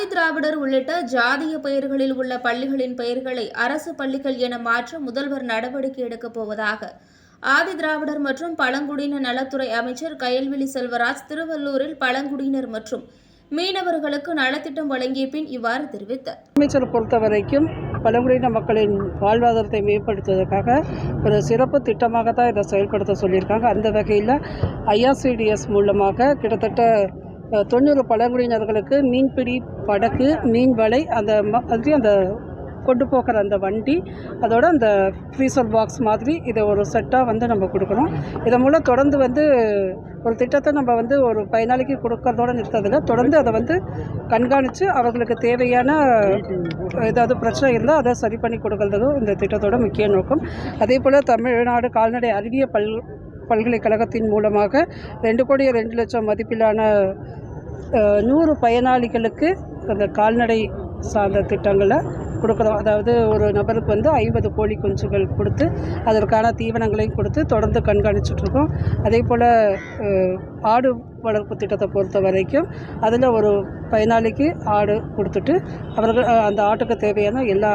ஆதித்திராவிடர் உள்ளிட்ட ஜாதிய பெயர்களில் உள்ள பள்ளிகளின் பெயர்களை அரசு பள்ளிகள் என மாற்ற முதல்வர் நடவடிக்கை எடுக்கப் போவதாக ஆதி திராவிடர் மற்றும் பழங்குடியின நலத்துறை அமைச்சர் கயல்விழி செல்வராஜ் திருவள்ளூரில் பழங்குடியினர் மற்றும் மீனவர்களுக்கு நலத்திட்டம் வழங்கிய பின் இவ்வாறு தெரிவித்தார். அமைச்சர் பொறுத்த வரைக்கும் பழங்குடியின மக்களின் வாழ்வாதாரத்தை மேம்படுத்துவதற்காக ஒரு சிறப்பு திட்டமாக தான் இதை செயல்படுத்த சொல்லியிருக்காங்க. அந்த வகையில் ஐஆர்சிடிஎஸ் மூலமாக கிட்டத்தட்ட தொண்ணூறு பழங்குடியினர்களுக்கு மீன்பிடி படகு மீன் வலை அந்த ம- மாதிரி அந்த கொண்டு போகிற அந்த வண்டி அதோட அந்த ஃப்ரீசர் பாக்ஸ் மாதிரி இதை ஒரு செட்டாக வந்து நம்ம கொடுக்குறோம் இதன் மூலம் தொடர்ந்து வந்து ஒரு திட்டத்தை நம்ம வந்து ஒரு பயனாளிக்கு கொடுக்கறதோட நிறுத்ததில்லை தொடர்ந்து அதை வந்து கண்காணித்து அவர்களுக்கு தேவையான ஏதாவது பிரச்சனை இருந்தால் அதை சரி பண்ணி கொடுக்கறதும் இந்த திட்டத்தோட முக்கிய நோக்கம். அதே போல் தமிழ்நாடு கால்நடை அறிவிய பல் பல்கலைக்கழகத்தின் மூலமாக ரெண்டு கோடி ரெண்டு லட்சம் மதிப்பிலான நூறு பயனாளிகளுக்கு அந்த கால்நடை சார்ந்த திட்டங்களை கொடுக்குறோம். அதாவது ஒரு நபருக்கு வந்து ஐம்பது கோழி குஞ்சுகள் கொடுத்து அதற்கான தீவனங்களையும் கொடுத்து தொடர்ந்து கண்காணிச்சுட்ருக்கோம். அதே போல் ஆடு வளர்ப்பு திட்டத்தை பொறுத்த வரைக்கும் அதில் ஒரு பயனாளிக்கு ஆடு கொடுத்துட்டு அவர்கள் அந்த ஆட்டுக்கு தேவையான எல்லா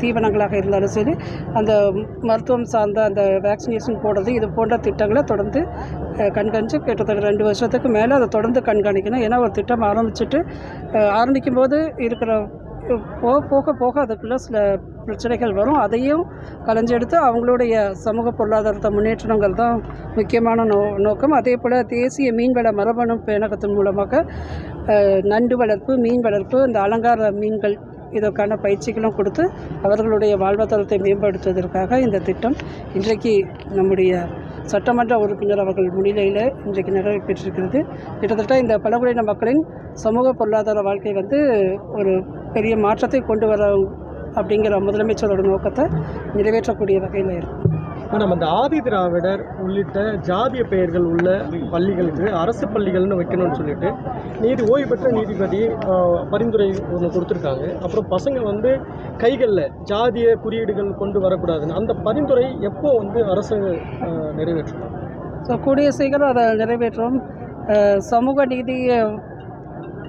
தீவனங்களாக இருந்தாலும் சரி அந்த மருத்துவம் சார்ந்த அந்த வேக்சினேஷன் போடுறது இது போன்ற திட்டங்களை தொடர்ந்து கண்காணித்து கிட்டத்தட்ட ரெண்டு வருஷத்துக்கு மேலே அதை தொடர்ந்து கண்காணிக்கணும். ஏன்னா ஒரு திட்டம் ஆரம்பிச்சுட்டு ஆரம்பிக்கும் போது இருக்கிற போக போக போக அதுக்குள்ளே சில பிரச்சனைகள் வரும். அதையும் களைஞ்செடுத்து அவங்களுடைய சமூக பொருளாதாரத்தை முன்னேற்றங்கள் தான் முக்கியமான நோ நோக்கம். அதே போல் தேசிய மீன்வள மரபணு பேணகத்தின் மூலமாக நண்டு வளர்ப்பு மீன் வளர்ப்பு இந்த அலங்கார மீன்கள் இதற்கான பயிற்சிகளும் கொடுத்து அவர்களுடைய வாழ்வாதாரத்தை மேம்படுத்துவதற்காக இந்த திட்டம் இன்றைக்கு நம்முடைய சட்டமன்ற உறுப்பினர் அவர்கள் முன்னிலையில் இன்றைக்கு நிறைவேற்றிருக்கிறது கிட்டத்தட்ட இந்த பழங்குடியின மக்களின் சமூக பொருளாதார வாழ்க்கை வந்து ஒரு பெரிய மாற்றத்தை கொண்டு வர அப்படிங்கிற முதலமைச்சரோட நோக்கத்தை நிறைவேற்றக்கூடிய வகையில் இருக்கும் நம்ம இந்த ஆதி திராவிடர் உள்ளிட்ட ஜாதிய பெயர்கள் உள்ள பள்ளிகளுக்கு அரசு பள்ளிகள்னு வைக்கணும்னு சொல்லிட்டு நீதி ஓய்வு பெற்ற நீதிபதி பரிந்துரை ஒன்று கொடுத்துருக்காங்க. அப்புறம் பசங்க வந்து கைகளில் ஜாதிய குறியீடுகள் கொண்டு வரக்கூடாதுன்னு அந்த பரிந்துரை எப்போ வந்து அரசு நிறைவேற்றும்? ஸோ கூடிய சீக்கிரம் அதை நிறைவேற்றும் சமூக நீதியை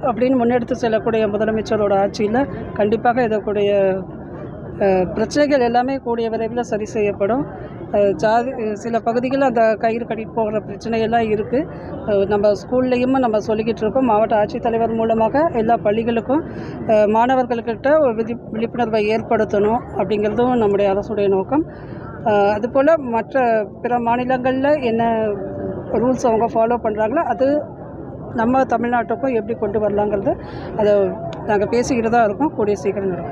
அப்படின்னு முன்னெடுத்து செல்லக்கூடிய முதலமைச்சரோட ஆட்சியில் கண்டிப்பாக இதற்குடைய பிரச்சனைகள் எல்லாமே கூடிய விரைவில் சரி செய்யப்படும். ஜாதி சில பகுதிகளில் அந்த கயிறு கட்டிட்டு போகிற பிரச்சனையெல்லாம் இருக்குது நம்ம ஸ்கூல்லையும் நம்ம சொல்லிக்கிட்டு இருக்கோம். மாவட்ட ஆட்சித்தலைவர் மூலமாக எல்லா பள்ளிகளுக்கும் மாணவர்கள்கிட்ட விழி விழிப்புணர்வை ஏற்படுத்தணும் அப்படிங்கிறதும் நம்முடைய அரசுடைய நோக்கம். அதுபோல் மற்ற பிற மாநிலங்களில் என்ன ரூல்ஸ் அவங்க ஃபாலோ பண்ணுறாங்களோ அது நம்ம தமிழ்நாட்டுக்கும் எப்படி கொண்டு வரலாங்கிறது அதை நாங்கள் பேசிக்கிட்டு தான் இருக்கோம். கூடிய சீக்கிரம் நடக்கும்.